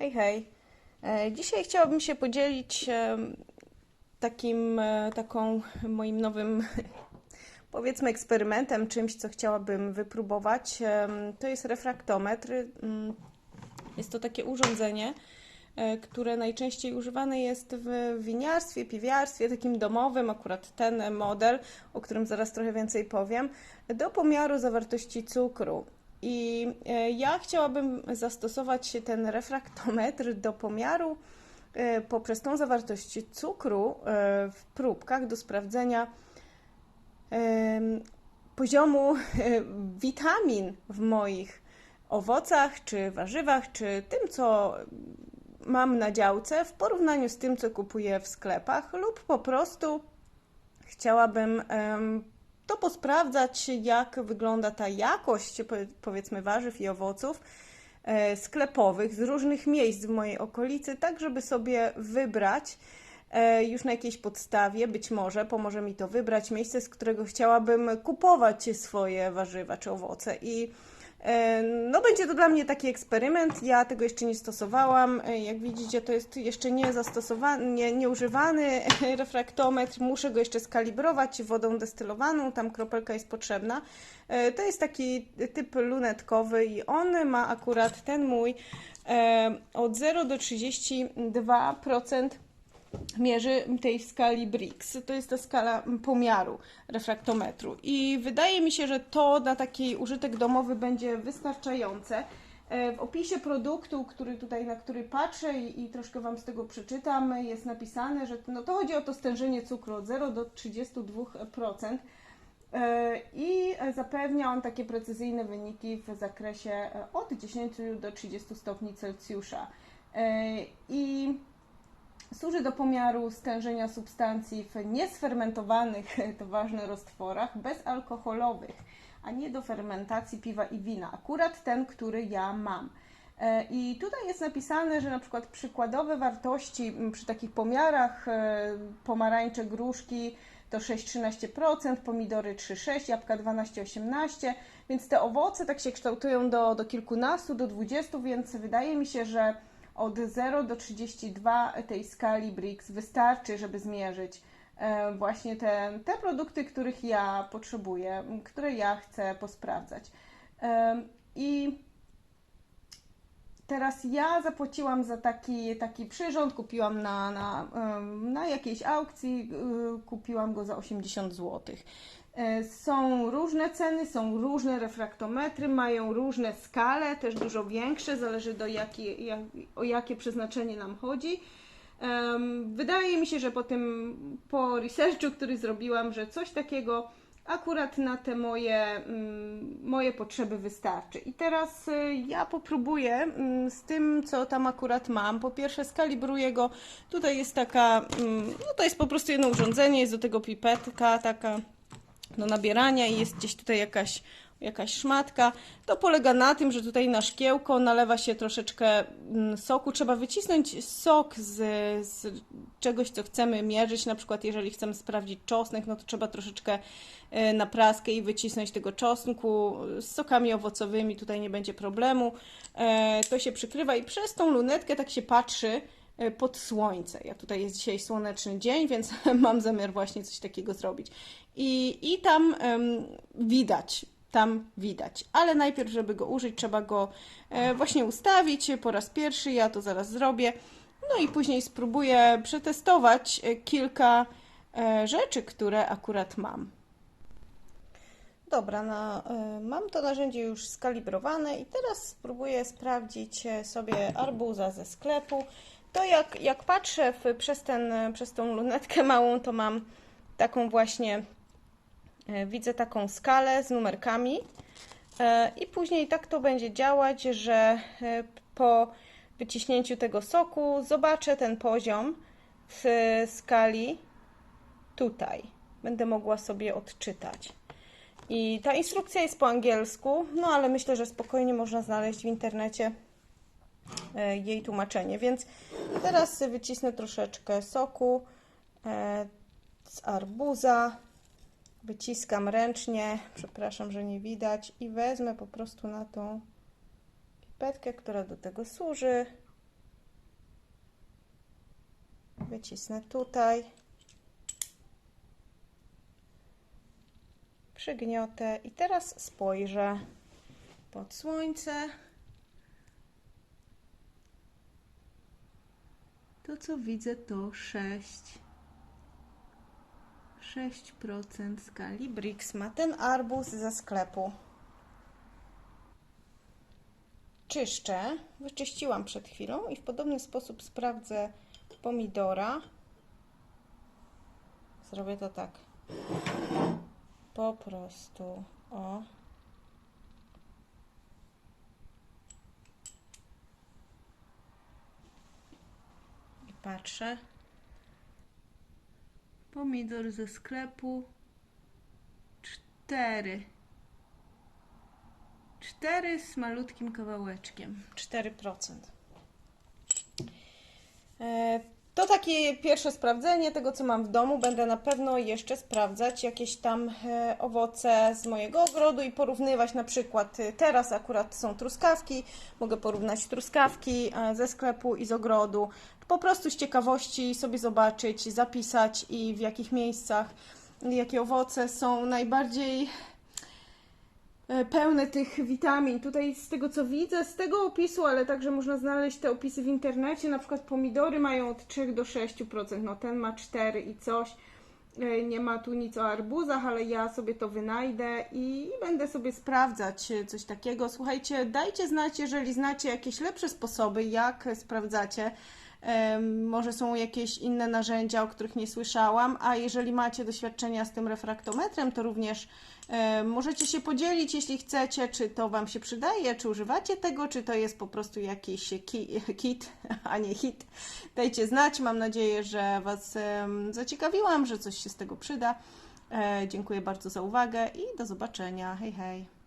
Hej, hej. E, Dzisiaj chciałabym się podzielić e, takim, e, taką moim nowym, powiedzmy, eksperymentem, czymś, co chciałabym wypróbować. To jest refraktometr. Mm, Jest to takie urządzenie, które najczęściej używane jest w winiarstwie, piwiarstwie, takim domowym, akurat ten model, o którym zaraz trochę więcej powiem, do pomiaru zawartości cukru. I e, ja chciałabym zastosować ten refraktometr do pomiaru e, poprzez tą zawartość cukru e, w próbkach do sprawdzenia poziomu witamin w moich owocach, czy warzywach, czy tym, co mam na działce, w porównaniu z tym, co kupuję w sklepach, lub po prostu chciałabym to posprawdzać, jak wygląda ta jakość, po- powiedzmy, warzyw i owoców e, sklepowych z różnych miejsc w mojej okolicy, tak żeby sobie wybrać e, już na jakiejś podstawie, być może pomoże mi to wybrać miejsce, z którego chciałabym kupować swoje warzywa czy owoce. I no, będzie to dla mnie taki eksperyment. Ja tego jeszcze nie stosowałam. E, Jak widzicie, to jest jeszcze nie zastosowany, nie, nieużywany refraktometr. Muszę go jeszcze skalibrować wodą destylowaną. Tam kropelka jest potrzebna. E, To jest taki typ lunetkowy i on ma akurat ten mój e, od 0 do 32% mierzy tej skali BRICS. To jest ta skala pomiaru refraktometru. I wydaje mi się, że to na taki użytek domowy będzie wystarczające. E, W opisie produktu, który tutaj, na który patrzę i, i troszkę Wam z tego przeczytam, jest napisane, że no to chodzi o to stężenie cukru od 0 do 32%. E, I zapewnia on takie precyzyjne wyniki w zakresie e, od 10 do 30 stopni Celsjusza. I Służy do pomiaru stężenia substancji w niesfermentowanych, to ważne, roztworach bezalkoholowych, a nie do fermentacji piwa i wina. Akurat ten, który ja mam. E, I tutaj jest napisane, że na przykład przykładowe wartości przy takich pomiarach e, pomarańcze, gruszki to 6-13%, pomidory 3,6%, jabłka 12-18%, więc te owoce tak się kształtują do, do kilkunastu, do 20, więc wydaje mi się, że od 0 do 32 tej skali BRICS wystarczy, żeby zmierzyć e, właśnie te, te produkty, których ja potrzebuję, które ja chcę posprawdzać. Em, I teraz ja zapłaciłam za taki, taki przyrząd, kupiłam na, na, em, na jakiejś aukcji, kupiłam go za 80 zł. E, Są różne ceny, są różne refraktometry, mają różne skale, też dużo większe, zależy do jakie, jak, o jakie przeznaczenie nam chodzi. Wydaje mi się, że po tym, po researchu, który zrobiłam, że coś takiego akurat na te moje, mm, moje potrzeby wystarczy. I teraz y, ja popróbuję mm, z tym, co tam akurat mam. Po pierwsze skalibruję go. Tutaj jest taka, mm, no to jest po prostu jedno urządzenie, jest do tego pipetka taka do nabierania i jest gdzieś tutaj jakaś, jakaś szmatka. To polega na tym, że tutaj na szkiełko nalewa się troszeczkę mm, soku. Trzeba wycisnąć sok z, z czegoś, co chcemy mierzyć. Na przykład, jeżeli chcemy sprawdzić czosnek, no to trzeba troszeczkę e, na praskę i wycisnąć tego czosnku. Z sokami owocowymi tutaj nie będzie problemu. E, To się przykrywa i przez tą lunetkę tak się patrzy pod słońce. Ja tutaj jest dzisiaj słoneczny dzień, więc mam zamiar właśnie coś takiego zrobić. I, i tam em, widać, tam widać. Ale najpierw, żeby go użyć, trzeba go e, właśnie ustawić po raz pierwszy. Ja to zaraz zrobię. No i później spróbuję przetestować e, kilka e, rzeczy, które akurat mam. Dobra, na, y, mam to narzędzie już skalibrowane i teraz spróbuję sprawdzić e, sobie arbuza ze sklepu. To jak, jak patrzę w, przez, ten, przez tą lunetkę małą, to mam taką właśnie, e, widzę taką skalę z numerkami e, i później tak to będzie działać, że e, po wyciśnięciu tego soku zobaczę ten poziom w skali tutaj. Będę mogła sobie odczytać. I ta instrukcja jest po angielsku, no ale myślę, że spokojnie można znaleźć w internecie jej tłumaczenie. Więc teraz wycisnę troszeczkę soku e, z arbuza. Wyciskam ręcznie, przepraszam, że nie widać, i wezmę po prostu na tą pipetkę, która do tego służy. wycisnę tutaj. Przygniotę i teraz spojrzę pod słońce. To co widzę to 6. 6% skali Brix ma ten arbuz ze sklepu. Czyszczę. Wyczyściłam przed chwilą i w podobny sposób sprawdzę pomidora. Zrobię to tak. Po prostu. O. patrzę. Pomidor ze sklepu. Cztery. Cztery z malutkim kawałeczkiem. 4%. E, To takie pierwsze sprawdzenie tego, co mam w domu. Będę na pewno jeszcze sprawdzać jakieś tam e, owoce z mojego ogrodu i porównywać na przykład e, teraz akurat są truskawki. Mogę porównać truskawki e, ze sklepu i z ogrodu. Po prostu z ciekawości sobie zobaczyć, zapisać i w jakich miejscach jakie owoce są najbardziej pełne tych witamin. Tutaj z tego co widzę, z tego opisu, ale także można znaleźć te opisy w internecie, na przykład pomidory mają od 3 do 6%, no ten ma 4 i coś. E, Nie ma tu nic o arbuzach, ale ja sobie to wynajdę i będę sobie sprawdzać e, coś takiego. Słuchajcie, dajcie znać, jeżeli znacie jakieś lepsze sposoby, jak sprawdzacie. Może są jakieś inne narzędzia, o których nie słyszałam, a jeżeli macie doświadczenia z tym refraktometrem, to również możecie się podzielić, jeśli chcecie, czy to Wam się przydaje, czy używacie tego, czy to jest po prostu jakiś ki kit, a nie hit. Dajcie znać, mam nadzieję, że Was zaciekawiłam, że coś się z tego przyda. E, Dziękuję bardzo za uwagę i do zobaczenia. Hej, hej.